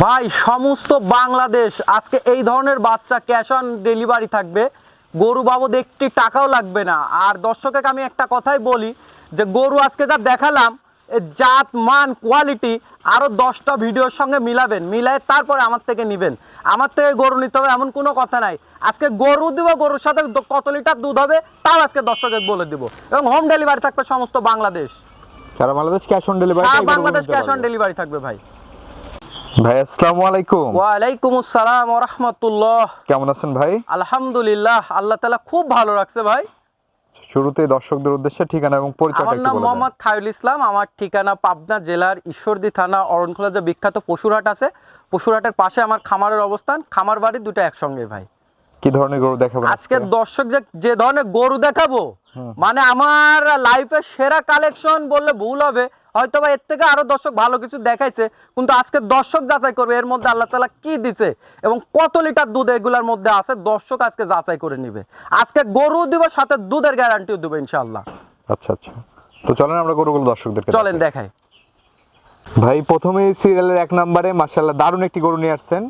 ভাই সমস্ত বাংলাদেশ আজকে এই ধরনের বাচ্চা ক্যাশ অন ডেলিভারি থাকবে। গরু বাবদ একটি টাকাও লাগবে না। আর দর্শকে আমি একটা কথাই বলি যে গরু আজকে যা দেখালাম জাত মান কোয়ালিটি আরও দশটা ভিডিওর সঙ্গে মিলাবেন। মিলাই তারপরে আমার থেকে নেবেন। আমার থেকে গরু নিতে হবে এমন কোনো কথা নাই। আজকে গরু দিব গরুর সাথে কত লিটার দুধ হবে তাও আজকে দর্শকে বলে দিব। এবং হোম ডেলিভারি থাকবে সমস্ত বাংলাদেশ। সারা Bangladesh cash on delivery Bangladesh cash on delivery থাকবে ভাই। ভাই আসসালামু আলাইকুম। ওয়ালাইকুম আসসালাম রহমতুল্লাহ। কেমন আছেন ভাই? আলহামদুলিল্লাহ আল্লাহ তালা খুব ভালো রাখছে ভাই। শুরুতে দর্শকদের উদ্দেশ্যে ঠিকানা এবং পরিচয়টা আমার একটু নাম। মোহাম্মদ খায়রুল ইসলাম আমার ঠিকানা পাবনা জেলার ঈশ্বরদী থানা অরণখোলা যে বিখ্যাত পশুরহাট আছে। পশুরহাটের পাশে আমার খামারের অবস্থান খামার বাড়ি দুটো একসঙ্গে ভাই। কি ধরনের গরু দেখাবো আজকে? দর্শক যে যে ধরনের গরু দেখাবো মানে আমার লাইফের সেরা কালেকশন বললে ভুল হবে। হয়তো বা এর থেকে আরও দর্শক ভালো কিছু দেখাইছে কিন্তু আজকে দর্শক যাচাই করবে এর মধ্যে আল্লাহ তালা কি দিছে এবং কত লিটার দুধ এগুলার মধ্যে আছে দর্শক আজকে যাচাই করে নিবে। আজকে গরু দিব সাথে দুধের গ্যারান্টিও দেবো ইনশাল্লাহ আচ্ছা আচ্ছা। তো চলেন আমরা গরুগুলো দর্শকদের চলেন দেখাই। ভাই প্রথমেই সিরিয়ালের এক নম্বরে মাশাআল্লাহ দারুণ একটি গরু নিয়ে আসছেন।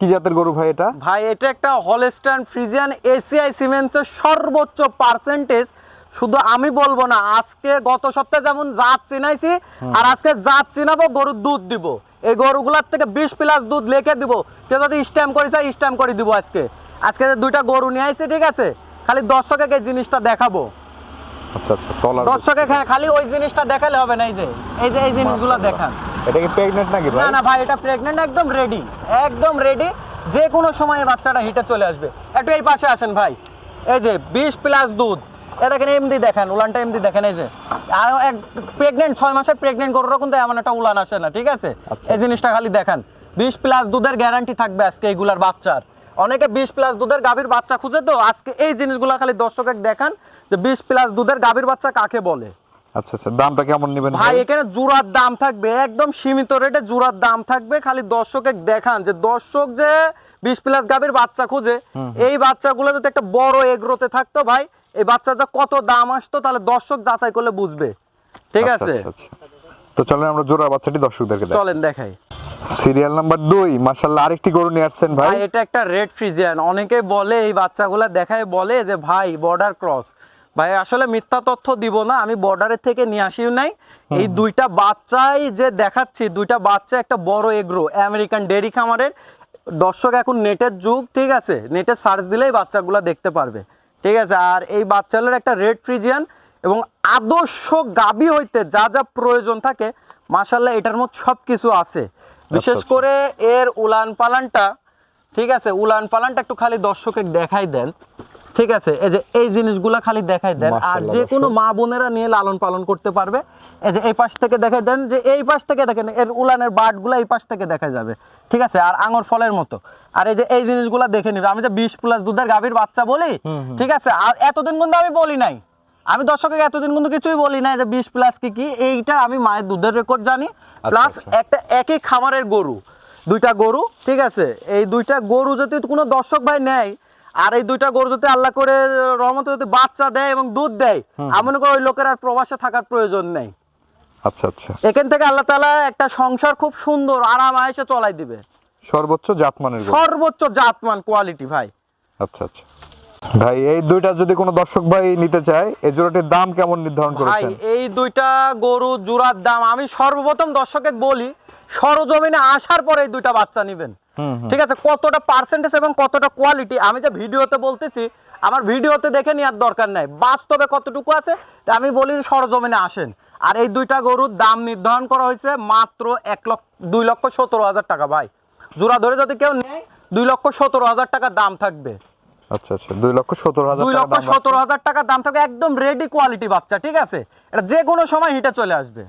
কি জাতের গরু ভাই এটা? ভাই এটা একটা হলস্টাইন ফ্রিজিয়ান এসিআই সিমেন্টসের সর্বোচ্চ পার্সেন্টেজ শুধু আমি বলব না আজকে গত সপ্তাহে যেমন জাত চিনাইছি আর আজকে জাত চিনাবো গরুর দুধ দিব। এই গরুগুলার থেকে বিশ প্লাস দুধ লিখে দিব। কেউ যদি স্ট্যাম্প করি চাই স্ট্যাম্প করে দিব আজকে। আজকে যে দুইটা গরু নিয়ে আইছি ঠিক আছে? খালি দর্শকে এই জিনিসটা দেখাবো। আচ্ছা আচ্ছা দর্শকে খালি ওই জিনিসটা দেখালে হবে না এই যে এই যে এই জিনিসগুলো দেখান। এটা কি নাকি ভাই? না না ভাই এটা প্রেগনেন্ট একদম রেডি একদম রেডি যে কোনো সময় বাচ্চাটা হিটে চলে আসবে। একটু এই পাশে আসেন ভাই। এই যে বিশ প্লাস দুধ। এ দেখেন দেখেন উলানটা দেখেন এই যে। আর এক প্রেগনেন্ট ছয় মাসের প্রেগনেন্ট কিন্তু এমন একটা উলান আসে না ঠিক আছে? আচ্ছা। এই জিনিসটা খালি দেখেন। বিশ প্লাস দুধের গ্যারান্টি থাকবে আজকে এইগুলার বাচ্চার। অনেকে বিশ প্লাস দুধের গাভীর বাচ্চা খুঁজে তো আজকে এই জিনিসগুলো খালি দর্শকে দেখান যে বিশ প্লাস দুধের গাভীর বাচ্চা কাকে বলে। আচ্ছা আচ্ছা দামটা কেমন নেবেন ভাই এখানে জোড়ার দাম থাকবে একদম সীমিত রেটে জোড়ার দাম থাকবে খালি দর্শকে দেখান যে দর্শক যে বিশ প্লাস গাভীর বাচ্চা খুঁজে এই বাচ্চাগুলো যদি একটা বড় এগ্রোতে থাকতো ভাই এই বাচ্চাটা কত দাম আসতো তাহলে দর্শক যাচাই করলে বুঝবে। ঠিক আচ্ছা, আছে? আচ্ছা, আচ্ছা। তো চলেন আমরা জোড়া বাচ্চাটি দর্শকদেরকে দেখাই। চলেন দেখাই। সিরিয়াল নাম্বার দুই মাশাআল্লাহ আরেকটি গরু নিয়ে আসছেন ভাই। ভাই এটা একটা রেড ফ্রিজিয়ান। অনেকে বলে এই বাচ্চাগুলা দেখায় বলে যে ভাই বর্ডার ক্রস। ভাই আসলে মিথ্যা তথ্য দিব না আমি বর্ডারের থেকে নিয়ে আসিও নাই। এই দুইটা বাচ্চাই যে দেখাচ্ছি দুইটা বাচ্চা একটা বড় এগ্রো আমেরিকান ডেরি খামারের। দর্শক এখন নেটের যুগ ঠিক আছে? নেটে সার্চ দিলেই বাচ্চাগুলো দেখতে পারবে। ঠিক আছে? আর এই বাচ্চাগুলোর একটা রেড ফ্রিজিয়ান এবং আদর্শ গাবি হইতে যা যা প্রয়োজন থাকে মাসাল্লাহ এটার মধ্যে সব কিছু আছে বিশেষ আচ্ছা। করে এর উলান পালানটা ঠিক আছে? উলান পালানটা একটু খালি দর্শকে দেখাই দেন। ঠিক আছে? এই যে এই জিনিসগুলা খালি দেখাই দেন। আর যে কোনো মা বোনেরা নিয়ে লালন পালন করতে পারবে। এই যে এই পাশ থেকে দেখাই দেন যে এই পাশ থেকে দেখেন এর উলানের বাটগুলো এই পাশ থেকে দেখা যাবে। ঠিক আছে? আর আঙুর ফলের মতো। আর এই যে এই জিনিসগুলা দেখে নিবে। আমি যে বিশ প্লাস দুধের গাভীর বাচ্চা বলি ঠিক আছে? আর এতদিন কিন্তু আমি বলি নাই। আমি দর্শকের এতদিন কিন্তু কিছুই বলি নাই যে বিশ প্লাস কি কি এইটা আমি মায়ের দুধের রেকর্ড জানি। প্লাস আচ্ছা। একটা একই খামারের গরু দুইটা গরু ঠিক আছে? এই দুইটা গরু যদি কোনো দর্শক ভাই নেয় আর এই দুইটা গরু যদি আল্লাহ করে রহমতে যদি বাচ্চা দেয় এবং দুধ দেয় আমি মনে করি ওই লোকের আর প্রবাসে থাকার প্রয়োজন নেই। আচ্ছা আচ্ছা। এখান থেকে আল্লাহ তালা একটা সংসার খুব সুন্দর আরাম আয়েসে চলাই দিবে। সর্বোচ্চ জাতমানের সর্বোচ্চ জাতমান কোয়ালিটি ভাই। আচ্ছা আচ্ছা। ভাই এই দুইটা যদি কোনো দর্শক ভাই নিতে চায় এই জোড়াটির দাম কেমন নির্ধারণ ভাই করেছেন? এই দুইটা গরু জোড়ার দাম আমি সর্বপ্রথম দর্শকে বলি সরজমিনে আসার পরে এই দুইটা বাচ্চা নেবেন। ঠিক আছে? কতটা পার্সেন্টেজ এবং কতটা কোয়ালিটি আমি যে ভিডিওতে বলতেছি আমার ভিডিওতে দেখে নেওয়ার দরকার নাই। বাস্তবে কতটুকু আছে আমি বলি সরজমিনে আসেন। আর এই দুইটা গরুর দাম নির্ধারণ করা হয়েছে মাত্র এক লক্ষ দুই লক্ষ সতেরো হাজার টাকা ভাই। জোড়া ধরে যদি কেউ নেয় দুই লক্ষ সতেরো হাজার টাকা দাম থাকবে। আচ্ছা আচ্ছা দুই লক্ষ সত্তর হাজার দুই লক্ষ সতেরো হাজার টাকা দাম থাকে একদম রেডি কোয়ালিটি বাচ্চা ঠিক আছে? এটা যে কোনো সময় হিটে চলে আসবে।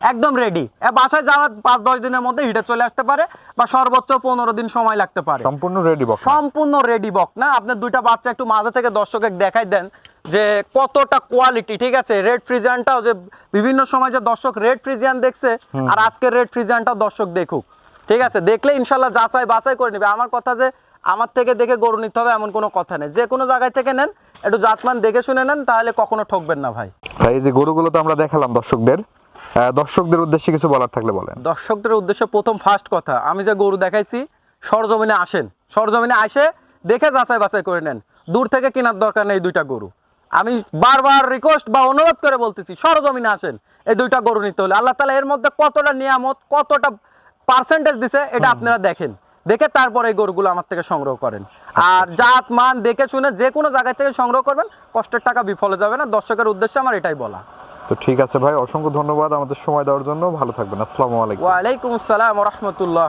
একদম রেডি বাসায় যাওয়ার পাঁচ দশ দিনের মধ্যে হিটে চলে আসতে পারে বা সর্বোচ্চ পনেরো দিন সময় লাগতে পারে। সম্পূর্ণ রেডি বক্স সম্পূর্ণ রেডি বক না? আপনার দুইটা বাচ্চা একটু মাঝে থেকে দর্শকে দেখাই দেন যে কতটা কোয়ালিটি ঠিক আছে? রেড ফ্রিজিয়ানটাও যে বিভিন্ন সময় যে দর্শক রেড ফ্রিজিয়ান দেখছে আর আজকের রেড ফ্রিজিয়ানটাও দর্শক দেখুক। ঠিক আছে দেখলে ইনশাল্লাহ যাচাই বাছাই করে নেবে। আমার কথা যে আমার থেকে দেখে গরু নিতে হবে এমন কোনো কথা নেই। যে কোনো জায়গায় থেকে নেন একটু জাতমান দেখে শুনে নেন তাহলে কখনো ঠকবেন না ভাই। ভাই এই যে গরুগুলো তো আমরা দেখালাম দর্শকদের দর্শকদের উদ্দেশ্যে কিছু বলার থাকলে বলেন। দর্শকদের উদ্দেশ্যে প্রথম ফার্স্ট কথা আমি যে গরু দেখাইছি সরজমিনে আসেন। সরজমিনে আসে দেখে যাচাই বাছাই করে নেন। দূর থেকে কেনার দরকার নেই দুইটা গরু। আমি বারবার রিকোয়েস্ট বা অনুরোধ করে বলতেছি সরজমিনে আসেন এই দুইটা গরু নিতে হলে। আল্লাহ তালা এর মধ্যে কতটা নিয়ামত কতটা পার্সেন্টেজ দিছে এটা আপনারা দেখেন। দেখে তারপরে এই গরুগুলো আমার থেকে সংগ্রহ করেন। আর জাত মান দেখে শুনে যে কোনো জায়গা থেকে সংগ্রহ করবেন কষ্টের টাকা বিফলে যাবে না। দর্শকের উদ্দেশ্যে আমার এটাই বলা। তো ঠিক আছে ভাই অসংখ্য ধন্যবাদ আমাদের সময় দেওয়ার জন্য। ভালো থাকবেন। আসসালামু আলাইকুম। ওয়ালাইকুম আসসালাম রহমতুল্লাহ।